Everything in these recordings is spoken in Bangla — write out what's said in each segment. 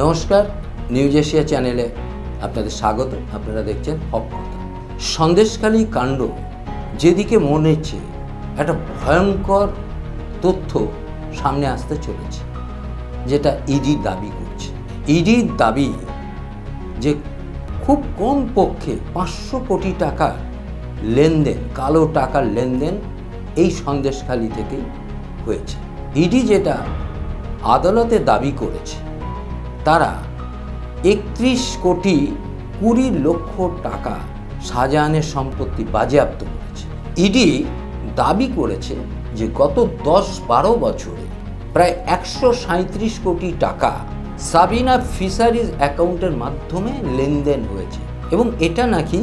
নমস্কার, নিউজ এশিয়া চ্যানেলে আপনাদের স্বাগত। আপনারা দেখছেন হক কথা সন্দেশখালী কাণ্ড যেদিকে মনে হচ্ছে একটা ভয়ঙ্কর তথ্য সামনে আসতে চলেছে, যেটা ইডি দাবি করছে। ইডির দাবি যে খুব কম পক্ষে পাঁচশো কোটি টাকার লেনদেন, কালো টাকার লেনদেন এই সন্দেশখালি থেকেই হয়েছে। ইডি যেটা আদালতে দাবি করেছে তারা একত্রিশ কোটি কুড়ি লক্ষ টাকা শাহজাহানের সম্পত্তি বাজেয়াপ্ত করেছে। ইডি দাবি করেছে যে গত দশ বারো বছরে প্রায় একশো সাঁত্রিশ কোটি টাকা সাবিনা ফিশারিজ অ্যাকাউন্টের মাধ্যমে লেনদেন হয়েছে এবং এটা নাকি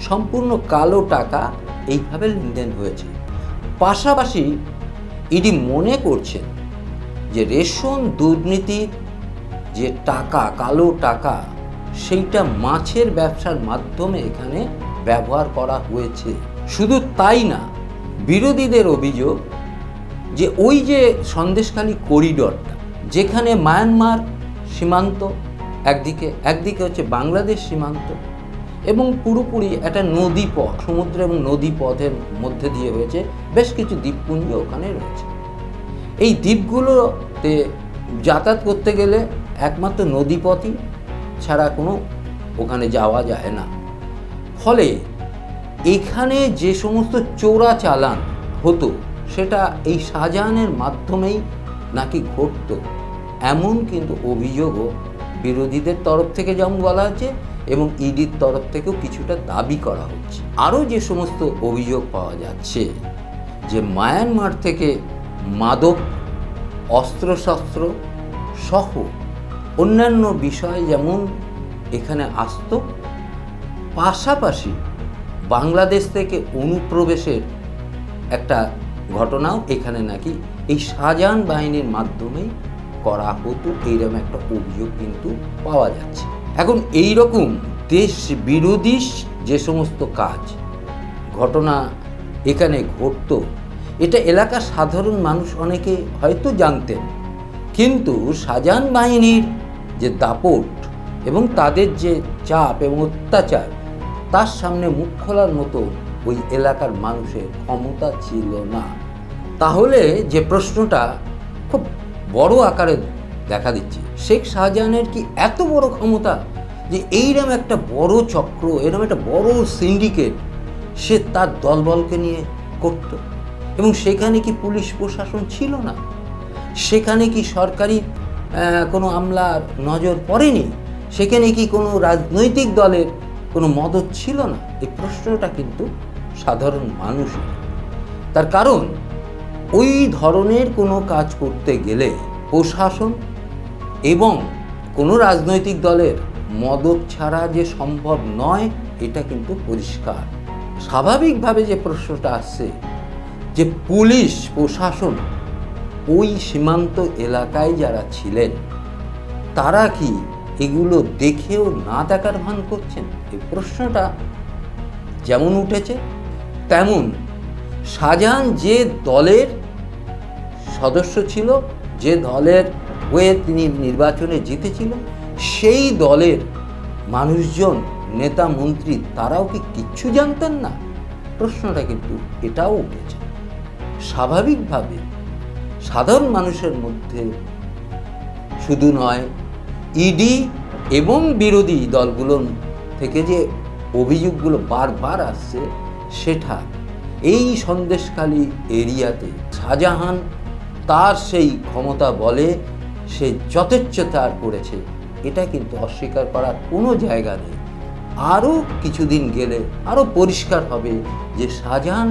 সম্পূর্ণ কালো টাকা এইভাবে লেনদেন হয়েছে। পাশাপাশি ইডি মনে করছেন যে রেশন দুর্নীতির যে টাকা, কালো টাকা, সেইটা মাছের ব্যবসার মাধ্যমে এখানে ব্যবহার করা হয়েছে। শুধু তাই না, বিরোধীদের অভিযোগ যে ওই যে সন্দেশখালী করিডরটা যেখানে মায়ানমার সীমান্ত, একদিকে একদিকে হচ্ছে বাংলাদেশ সীমান্ত এবং পুরোপুরি একটা নদী পথ সমুদ্র এবং নদী পথের মধ্যে দিয়ে হয়েছে, বেশ কিছু দ্বীপপুঞ্জ ওখানে রয়েছে। এই দ্বীপগুলোতে যাতায়াত করতে গেলে একমাত্র নদীপথই ছাড়া কোনো ওখানে যাওয়া যায় না। ফলে এখানে যে সমস্ত চোরা চালান হতো, সেটা এই শাহজাহানের মাধ্যমেই নাকি ঘটত। এমন কিন্তু অভিযোগও বিরোধীদের তরফ থেকে যেমন বলা হচ্ছে, এবং ইডির তরফ থেকেও কিছুটা দাবি করা হচ্ছে। আরও যে সমস্ত অভিযোগ পাওয়া যাচ্ছে, যে মায়ানমার থেকে মাদক, অস্ত্রশস্ত্র সহ অন্যান্য বিষয় যেমন এখানে আসতো, পাশাপাশি বাংলাদেশ থেকে অনুপ্রবেশের একটা ঘটনাও এখানে নাকি এই শাহজাহান বাহিনীর মাধ্যমেই করা হতো। এইরকম একটা অভিযোগ কিন্তু পাওয়া যাচ্ছে। এখন এই রকম দেশ বিরোধী যে সমস্ত কাজ, ঘটনা এখানে ঘটতো, এটা এলাকার সাধারণ মানুষ অনেকে হয়তো জানতেন। কিন্তু শাহজাহান বাহিনীর যে দাপট এবং তাদের যে চাপ এবং অত্যাচার, তার সামনে মুখ খোলার মতো ওই এলাকার মানুষের ক্ষমতা ছিল না। তাহলে যে প্রশ্নটা খুব বড় আকারে দেখা দিচ্ছে, শেখ শাহজাহানের কি এত বড় ক্ষমতা যে এইরকম একটা বড় চক্র এরকম একটা বড় সিন্ডিকেট সে তার দলবলকে নিয়ে করত? এবং সেখানে কি পুলিশ প্রশাসন ছিল না? সেখানে কি সরকারি কোনো আমলার নজর পড়েনি, সেখানে কি কোনো রাজনৈতিক দলের কোনো মদত ছিল না? এই প্রশ্নটা কিন্তু সাধারণ মানুষের। তার কারণ, ওই ধরনের কোনো কাজ করতে গেলে প্রশাসন এবং কোনো রাজনৈতিক দলের মদত ছাড়া যে সম্ভব নয়, এটা কিন্তু পরিষ্কার। স্বাভাবিকভাবে যে প্রশ্নটা আসছে, যে পুলিশ, প্রশাসন ওই সীমান্ত এলাকায় যারা ছিলেন, তারা কি এগুলো দেখেও না দেখার ভান করছেন? এই প্রশ্নটা যেমন উঠেছে, তেমন শাহজাহান যে দলের সদস্য ছিল, যে দলের হয়ে তিনি নির্বাচনে জিতেছিল, সেই দলের মানুষজন, নেতা, মন্ত্রী, তারাও কি কিচ্ছু জানতেন না? প্রশ্নটা কিন্তু এটাও উঠেছে। স্বাভাবিকভাবে সাধারণ মানুষের মধ্যে শুধু নয় ইডি এবং বিরোধী দলগুলোর থেকে যে অভিযোগগুলো বারবার আসছে, সেটা এই সন্দেশখালী এরিয়াতে শাহজাহান তার সেই ক্ষমতা বলে সে যথেচ্ছতার করেছে। এটা কিন্তু অস্বীকার করার কোনো জায়গা নেই। আরও কিছুদিন গেলে আরও পরিষ্কার হবে যে শাহজাহান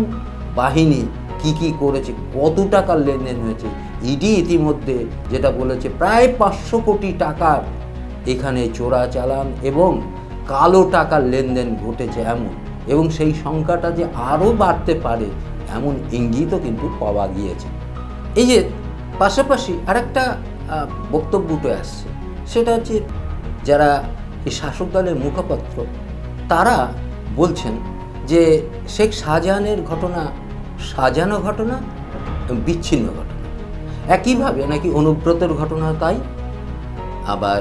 বাহিনী কি কি করেছে কত টাকার লেনদেন হয়েছে। ইডি ইতিমধ্যে যেটা বলেছে প্রায় পাঁচশো কোটি টাকার এখানে চোরাচালান এবং কালো টাকার লেনদেন ঘটেছে এমন। এবং সেই সংখ্যাটা যে আরও বাড়তে পারে এমন ইঙ্গিতও কিন্তু পাওয়া গিয়েছে। এই যে পাশাপাশি আরেকটা আহ, বক্তব্য উঠে আসছে সেটা হচ্ছে যারা এই শাসক দলের মুখপাত্র তারা বলছেন যে শেখ শাহজাহানের ঘটনা সাজানো ঘটনা বিচ্ছিন্ন ঘটনা। একইভাবে নাকি অনুব্রতের ঘটনা তাই? আবার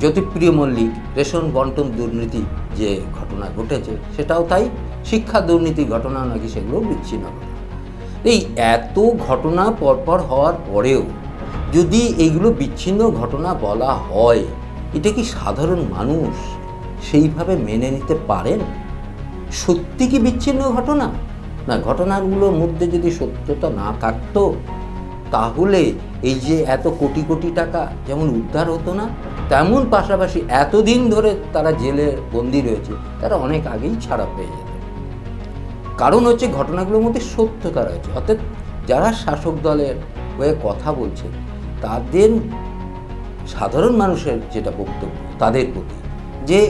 জ্যোতিপ্রিয় মল্লিক, রেশন বন্টন দুর্নীতি যে ঘটনা ঘটেছে, সেটাও তাই? শিক্ষা দুর্নীতি ঘটনা নাকি সেগুলো বিচ্ছিন্ন ঘটনা। এই এত ঘটনা পরপর হওয়ার পরেও যদি এইগুলো বিচ্ছিন্ন ঘটনা বলা হয়, এটা কি সাধারণ মানুষ সেইভাবে মেনে নিতে পারেন? সত্যি কি বিচ্ছিন্ন ঘটনা? না, ঘটনাগুলোর মধ্যে যদি সত্যতা না থাকতো, তাহলে এই যে এত কোটি কোটি টাকা যেমন উদ্ধার হতো না, তেমন পাশাপাশি এতদিন ধরে তারা জেলে বন্দি রয়েছে, তারা অনেক আগেই ছাড়া পেয়ে যেত। কারণ হচ্ছে ঘটনাগুলোর মধ্যে সত্যতা রয়েছে। অর্থাৎ যারা শাসক দলের হয়ে কথা বলছে, তাদের সাধারণ মানুষের যেটা বক্তব্য, তাদের প্রতি যে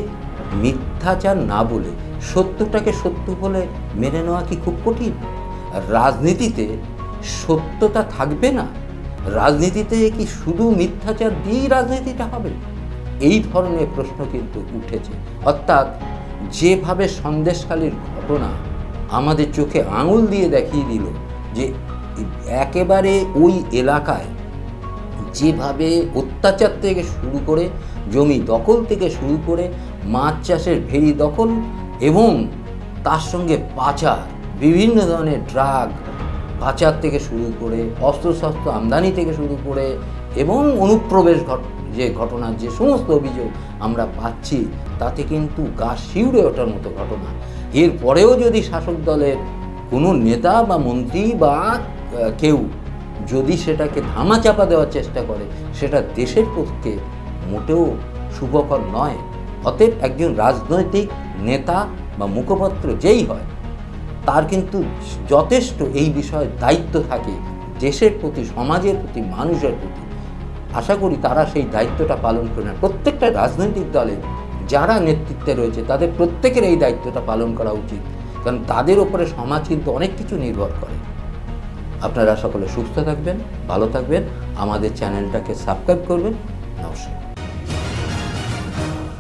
মিথ্যাচার না বলে সত্যটাকে সত্য বলে মেনে নেওয়া কি খুব কঠিন? রাজনীতিতে সত্যতা থাকবে না। রাজনীতিতে কি শুধু মিথ্যাচার দিয়েই রাজনীতিটা হবে? এই ধরনের প্রশ্ন কিন্তু উঠেছে। অর্থাৎ যেভাবে সন্দেশকালীর ঘটনা আমাদের চোখে আঙুল দিয়ে দেখিয়ে দিল যে একেবারে ওই এলাকায় যেভাবে অত্যাচার থেকে শুরু করে, জমি দখল থেকে শুরু করে, মাছ চাষের ভেড়ি দখল এবং তার সঙ্গে পাচার, বিভিন্ন ধরনের ড্রাগ পাচার থেকে শুরু করে, অস্ত্রশস্ত্র আমদানি থেকে শুরু করে এবং অনুপ্রবেশ ঘট, যে ঘটনার যে সমস্ত অভিযোগ আমরা পাচ্ছি, তাতে কিন্তু গা শিউড়ে ওঠার মতো ঘটনা। এরপরেও যদি শাসক দলের কোনো নেতা বা মন্ত্রী বা কেউ যদি সেটাকে ধামাচাপা দেওয়ার চেষ্টা করে, সেটা দেশের পক্ষে মোটেও শুভকর নয়। অতএব একজন রাজনৈতিক নেতা বা মুখপাত্র যেই হয়, তার কিন্তু যথেষ্ট এই বিষয়ে দায়িত্ব থাকে, দেশের প্রতি, সমাজের প্রতি, মানুষের প্রতি। আশা করি তারা সেই দায়িত্বটা পালন করে না প্রত্যেকটা রাজনৈতিক দলে যারা নেতৃত্বে রয়েছে, তাদের প্রত্যেকের এই দায়িত্বটা পালন করা উচিত। কারণ তাদের ওপরে সমাজ কিন্তু অনেক কিছু নির্ভর করে। আপনারা সকলে সুস্থ থাকবেন, ভালো থাকবেন। আমাদের চ্যানেলটাকে সাবস্ক্রাইব করবেন। নমস্কার।